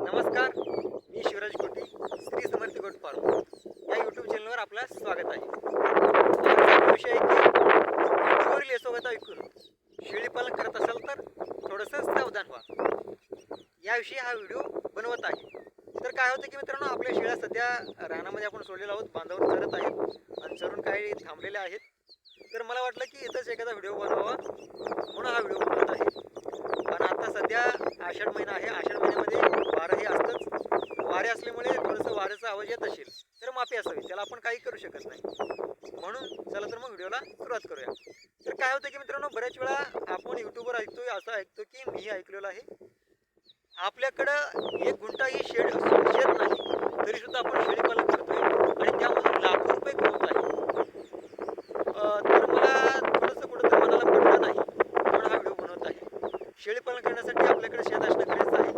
नमस्कार मी शिवराज कोटी Shri Samarth goat farm. या यूट्यूब चॅनलवर आपला स्वागत आहे. विषय आहे की युट्यूबवरील ऐकून शेळीपालन करत असाल तर थोडंसं सावधान व्हा. याविषयी हा व्हिडिओ बनवत आहे. तर काय होतं की मित्रांनो आपल्या शेळ्या सध्या रानामध्ये आपण सोडलेला आहोत बांधावर चरत आहेत आणि चरून काही थांबलेल्या आहेत. तर मला वाटलं की इथंच एखादा व्हिडिओ बनवावा म्हणून हा व्हिडिओ बनवत आहे. पण आता सध्या आषाढ महिना आहे. आषाढ महिन्यामध्ये वारं हे असतंच. वारे असल्यामुळे थोडंसं वाऱ्याचा आवाज येत असेल तर माफी असावी. त्याला आपण काही करू शकत नाही. म्हणून चला तर मग व्हिडिओला सुरुवात करूया. तर काय होतं की मित्रांनो बऱ्याच वेळा आपण यूट्यूबवर ऐकतोय असं ऐकतो की मी ऐकलेलं आहे. आपल्याकडं एक गुंठा ही शेड शेत नाही तरी सुद्धा आपण शेळीपालन करतोय. आणि त्यामधून लाखो रुपये कमवत आहे. तर मला थोडंसं कुठंतरी मनाला पडलं नाही म्हणून हा व्हिडिओ बनवत आहे. शेळीपालन करण्यासाठी आपल्याकडे शेत असणं गरजेचं आहे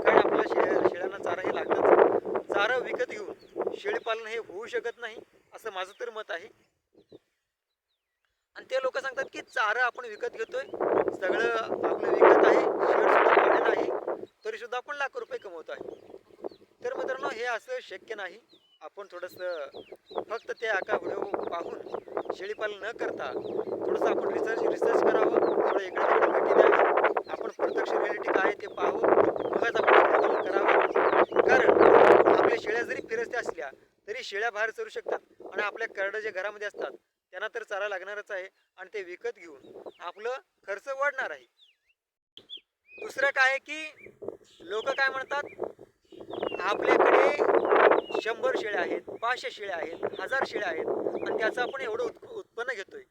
कारण आपल्या शे शेळ्यांना चारा हे लागतंच चारा विकत घेऊन शेळीपालन हे होऊ शकत नाही असं माझं तर मत आहे. आणि ते लोक सांगतात की चारा आपण विकत घेतोय. सगळं आपलं विकत आहे शेळसुद्धा आहे तरी सुद्धा आपण लाखो रुपये कमवत आहे. तर मित्रांनो हे असं शक्य नाही. आपण थोडंसं फक्त ते आका व्हिडिओ पाहून शेळीपालन न करता थोडंसं आपण रिसर्च रिसर्च करावं थोडं इकडे तिकडे भेटी द्यावी आपण प्रत्यक्ष रिॲलिटी काय आहे ते पाहावं मगच आपण शेळीपालन करावं कारण आपल्या शेळ्या जरी फिरस्त्या असल्या शेळ्या बाहेर चरू शकतात आणि आपल्या करडं जे घरामध्ये असतात त्यांना तर चारा लागणारच आहे आणि ते विकत घेऊन आपलं खर्च वाढणार आहे. दुसरं काय आहे की लोक काय म्हणतात आपल्याकडे शंभर शेळ्या आहेत पाचशे शेळ्या आहेत हजार शेळ्या आहेत आणि त्याचं आपण एवढं उत्प उत्पन्न घेतोय.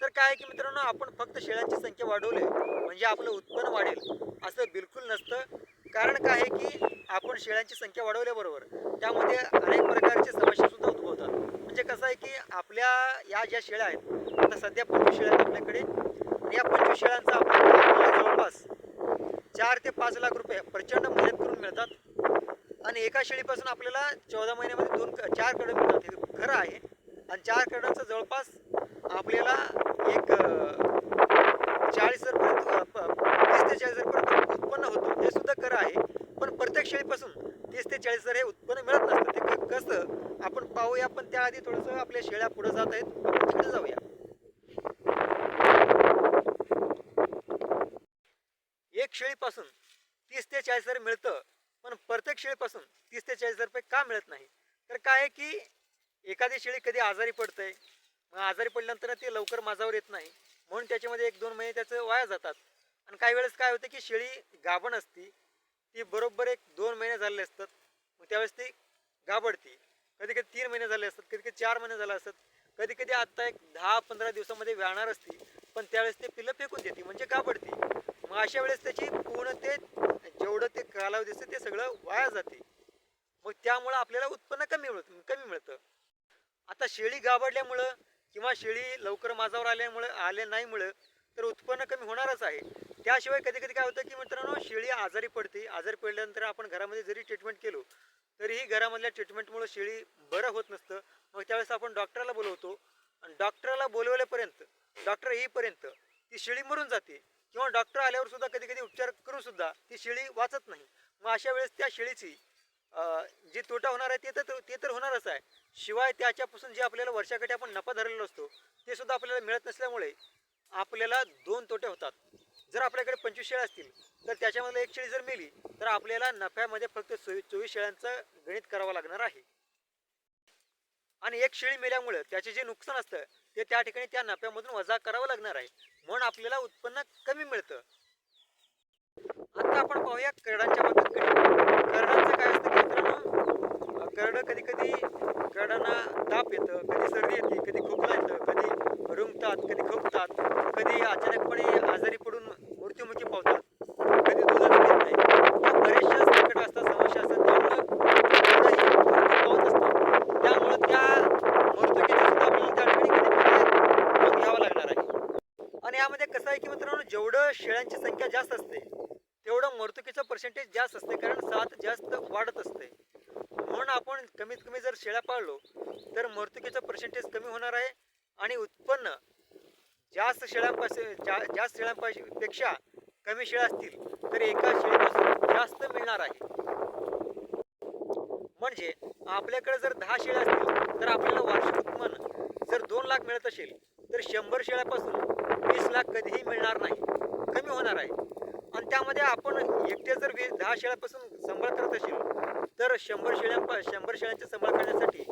तर काय आहे की मित्रांनो आपण फक्त शेळ्यांची संख्या वाढवली म्हणजे आपलं उत्पन्न वाढेल असं बिलकुल नसतं. कारण काय आहे की आपण शेळ्यांची संख्या वाढवल्याबरोबर त्यामध्ये अनेक प्रकारचे समस्या सुद्धा उद्भवतात. म्हणजे कसं आहे की आपल्या या ज्या शेळ्या आहेत आता सध्या पंचवीस शेळ्या आहेत आपल्याकडे या पंचवीस शेळ्यांचा आपल्याला जवळपास चार ते पाच लाख रुपये प्रचंड मेहनत करून मिळतात. आणि एका शेळीपासून आपल्याला चौदा महिन्यामध्ये दोन चार कडं मिळतात. हे खरं आहे. आणि चार कडाचं जवळपास आपल्याला एक चाळीस हजारपर्यंत तीस ते चाळीस हजारपर्यंत उत्पन्न होतं. हे सुद्धा खरं आहे. पण प्रत्येक शेळीपासून तीस ते चाळीस हजार हे उत्पन्न मिळत नसतं. ते कसं? आपण पाहूया पण त्याआधी थोडंसं आपल्या शेळ्या पुढे जात आहेत. आपण तिकडे जाऊया. एक शेळीपासून तीस ते चाळीस हजार मिळतं पण प्रत्येक शेळीपासून तीस ते चाळीस हजार रुपये का मिळत नाही? तर काय आहे की एखादी शेळी कधी आजारी पडते मग आजारी पडल्यानंतर ते लवकर माझावर येत नाही म्हणून त्याच्यामध्ये एक दोन महिने त्याचं वाया जातात. आणि काही वेळेस काय होतं की शेळी गाभण असती ती बरोबर एक दोन महिने झालेले असतात. मग त्यावेळेस ती गाभडती कधी कधी तीन महिने झाले असतात कधी कधी चार महिने झाले असतात कधी कधी आत्ता एक दहा पंधरा दिवसामध्ये व्याणार असती पण त्यावेळेस ते पिल्लं फेकून देते म्हणजे घाबडते मग अशा वेळेस त्याची पूर्ण ते जेवढं ते कालावधी असतं ते सगळं वाया जाते. मग त्यामुळं आपल्याला उत्पन्न कमी मिळत कमी मिळतं. आता शेळी गाबडल्यामुळं किंवा शेळी लवकर माझावर आल्यामुळं आले नाहीमुळं तर उत्पन्न कमी होणारच आहे. त्याशिवाय कधी कधी काय होतं की मित्रांनो शेळी आजारी पडते. आजारी पडल्यानंतर आपण घरामध्ये जरी ट्रीटमेंट केलो तरीही घरामधल्या ट्रीटमेंटमुळे शेळी बरं होत नसतं. मग त्यावेळेस आपण डॉक्टरला बोलवतो. आणि डॉक्टरला बोलवल्यापर्यंत डॉक्टर येईपर्यंत ती शेळी मरून जाते. किंवा डॉक्टर आल्यावर सुद्धा कधी कधी उपचार करून सुद्धा ती शेळी वाचत नाही. मग अशा वेळेस त्या शेळीची जी तोटा होणार आहे ते तर ते तर होणारच आहे. शिवाय त्याच्यापासून जे आपल्याला वर्षाकाठी आपण नफा धरलेला असतो ते सुद्धा आपल्याला मिळत नसल्यामुळे आपल्याला दोन तोटे होतात. जर आपल्याकडे पंचवीस शेळ्या असतील तर त्याच्यामधलं एक शेळी जर मेली तर आपल्याला नफ्यामध्ये फक्त चोवीस चोवीस शेळ्यांचं गणित करावं लागणार आहे. आणि एक शेळी मेल्यामुळं त्याचे जे नुकसान असतं ते त्या ठिकाणी त्या नफ्यामधून वजा करावं लागणार आहे. म्हणून आपल्याला उत्पन्न कमी मिळतं. आता आपण पाहूया करडांच्या बाबतीत करडांचं काय असतं मित्रांनो करडं कधी कधी करडांना ताप येतं कधी सर्दी येते कधी खोकला येतं कधी रुंगतात कधी खोकतात कधी अचानकपणे आजारी पडून मृत्युमुखी पावतात कधी दूधच पित नाही या बऱ्याचशा संकट असतात समस्या असतात त्यामुळं करडं ही मृत्यू पावत असतात त्यामुळं त्या मृत्युकीची सुद्धा आपल्याला त्या ठिकाणी कधी कधी नोंद घ्यावा लागणार आहे आणि यामध्ये कसं आहे की मित्रांनो जेवढं शेळ्यांची संख्या जास्त असते. तेवढं मर्तुकीचं पर्सेंटेज जास्त असते कारण साथ जास्त वाढत असते. म्हणून आपण कमीत कमी जर शेळ्या पाळलो तर मर्तुकीचं पर्सेंटेज कमी होणार आहे आणि उत्पन्न जास्त शेळ्यांपासून जा जास्त शेळ्यांपाशी पेक्षा कमी शेळ्या असतील तर एका शेळीपासून जास्त मिळणार आहे. म्हणजे आपल्याकडे जर दहा शेळ्या असतील तर आपल्याला वार्षिक उत्पन्न जर दोन लाख मिळत असेल तर शंभर शेळ्यापासून वीस लाख कधीही मिळणार नाही. कमी होणार आहे. आणि त्यामध्ये आपण एकटे जर वीस दहा शेळ्यापासून सांभाळ करत असेल तर शंभर शेळ्या शंभर शेळ्यांचा सांभाळ करण्यासाठी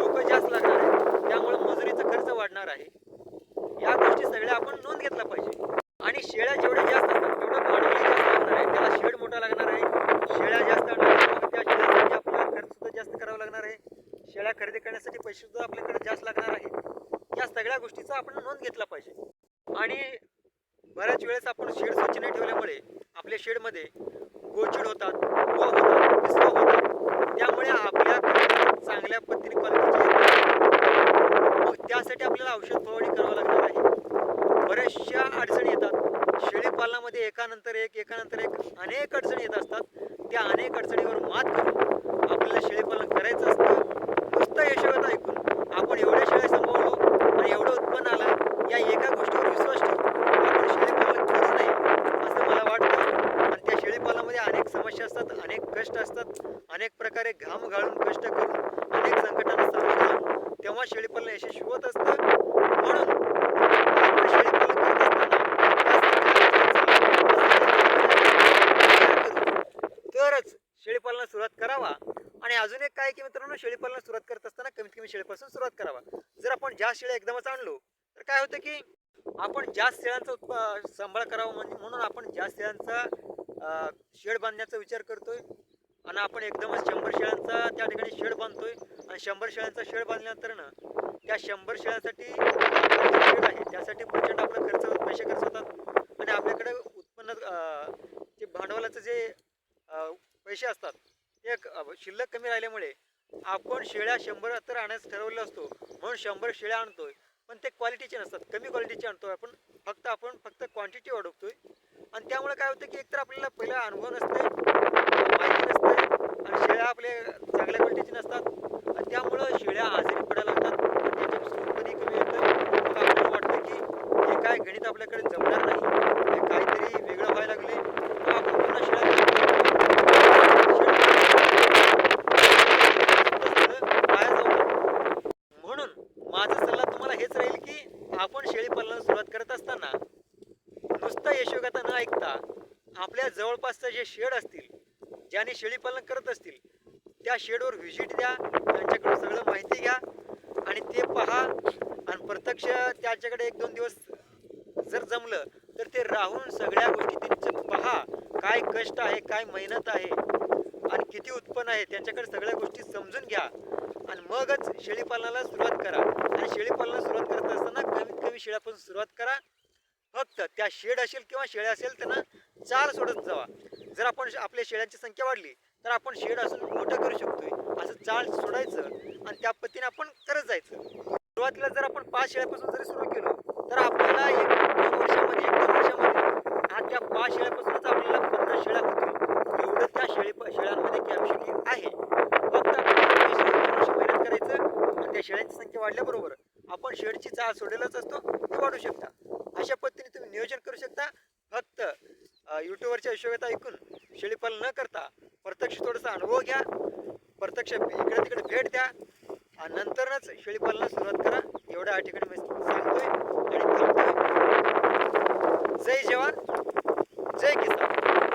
लोक जास्त लागणार आहे त्यामुळे मजुरीचा खर्च वाढणार आहे. या गोष्टी सगळ्या आपण नोंद घेतला पाहिजे. आणि शेळ्या जेवढ्या जास्त असतात तेवढं भांडवल जास्त लागणार आहे. त्याला शेड मोठा लागणार आहे. शेळ्या जास्त त्या शेळ्यासाठी आपल्याला खर्च सुद्धा जास्त करावा लागणार आहे. शेळ्या खरेदी करण्यासाठी पैसे सुद्धा आपल्याकडे जास्त लागणार आहे. या सगळ्या गोष्टीचा आपण नोंद घेतला पाहिजे. आणि बऱ्याच वेळेस आपण शेड स्वच्छ नाही ठेवल्यामुळे आपल्या शेडमध्ये गोचिड होतात व होतात विसवा होतात. त्यामुळे आपल्या चांगल्या पद्धतीने क्वालिटीचे मग त्यासाठी आपल्याला औषध फवारणी करावं लागणार आहे. बऱ्याचशा अडचणी येतात. शेळी पालनामध्ये एकानंतर एक एकानंतर एक अनेक अडचणी येत असतात. त्या अनेक अडचणीवर मात करून आपल्याला शेळी पालन करायचं असतं. नुसतं यशोगाथा ऐकून आपण एवढ्या शेळ्या सांभाळलो आणि एवढं उत्पन्न आलं या एका गोष्टीवर विश्वास ठेवून आपण शेळी पालन करू नये असं मला वाटतं आणि त्या शेळी पालनामध्ये अनेक समस्या असतात अनेक कष्ट असतात अनेक प्रकारे घाम घालून कष्ट करून अनेक संकटांना सामोरे जाऊन तेव्हा शेळीपालन यशस्वी होत असतं. म्हणून आपण करत असताना तरच शेळीपालनाला सुरुवात करावा. आणि अजून एक काय की मित्रांनो शेळीपालनाला सुरुवात करत असताना कमीत कमी शेळीपासून सुरुवात करावा. जर आपण जास्त शेळ्या एकदमच आणलो तर काय होतं की आपण जास्त शेळ्यांचा उत्प सांभाळ करावा म्हणजे म्हणून आपण जास्त शेळ्यांचा शेड बांधण्याचा विचार करतोय. आणि आपण एकदमच शंभर शेळ्यांचा त्या ठिकाणी शेड बांधतोय. आणि शंभर शेळ्यांचा शेड बांधल्यानंतर ना त्या शंभर शेळ्यांसाठी शेड आहे. त्यासाठी प्रचंड आपला खर्च पैसे खर्च होतात. आणि आपल्याकडे उत्पन्न जे भांडवलाचं जे पैसे असतात ते शिल्लक कमी राहिल्यामुळे आपण शेळ्या शंभर तर आणायचं ठरवलं असतो. म्हणून शंभर शेळ्या आणतोय. पण ते क्वालिटीचे नसतात. कमी क्वालिटीचे आणतोय. आपण फक्त आपण फक्त क्वांटिटी वाढवतोय. आणि त्यामुळे काय होतं की एकतर आपल्याला पहिला अनुभव नसते माहिती नसते आणि शेळ्या आपल्या चांगल्या क्वालिटीचे नसतात. आणि त्यामुळं शेळ्या आजारी पडायला लागतात. आणि त्याच्यापासून कधी कमी येतं मग आपल्याला वाटतं की हे काय गणित आपल्याकडे जमणार नाही. हे काहीतरी वेगळं व्हायला लागले मग आपण पुन्हा शेळ्या म्हणून माझा सल्ला तुम्हाला हेच राहील की आपण शेळी पालनाला सुरुवात करत असताना नुसतं यशोगाथा न ऐकता आपल्या जवळपासचं जे शेड असतील ज्याने शेळीपालन करत असतील त्या शेडवर व्हिजिट द्या त्यांच्याकडून सगळं माहिती घ्या आणि ते पहा. आणि प्रत्यक्ष त्याच्याकडे एक दोन दिवस जर जमलं तर ते राहून सगळ्या गोष्टी त्यांचं पहा. काय कष्ट आहे काय मेहनत आहे आणि किती उत्पन्न आहे त्यांच्याकडे सगळ्या गोष्टी समजून घ्या. आणि मगच शेळीपालनाला सुरुवात करा. आणि शेळीपालनाला सुरुवात करत असताना कमीत कमी शेळ्यापासून सुरुवात करा. फक्त त्या शेड असेल किंवा शेळ्या असेल त्यांना चाल सोडत जावा. जर आपण आपल्या शेळ्यांची संख्या वाढली तर आपण शेड असून मोठं करू शकतोय. असं चाल सोडायचं आणि त्या पद्धतीने आपण करत जायचं. सुरुवातीला जर आपण पाच शेळ्यापासून जरी सुरू केलं तर आपल्याला एक दोन वर्षामध्ये एक दोन वर्षामध्ये हा त्या पाच शेळ्यापासूनच आपल्याला पन्नास शेळ्या होतील. एवढं त्या शेळी शेळ्यांमध्ये कॅपॅसिटी आहे. फक्त मेहनत करायचं आणि त्या शेळ्यांची संख्या वाढल्याबरोबर आपण शेडची चाळ सोडेलच असतो ते वाढू शकता. नियोजन करू शकता. फक्त यूट्यूबवरच्या हिशोबात ऐकून शेळीपालन न करता प्रत्यक्ष थोडासा अनुभव घ्या. प्रत्यक्ष इकडे तिकडे भेट द्या. आणि नंतरच शेळीपालनाला सुरुवात करा. एवढ्या या ठिकाणी मी सांगतोय आणि थांबतोय. जय जवान. जय किसान.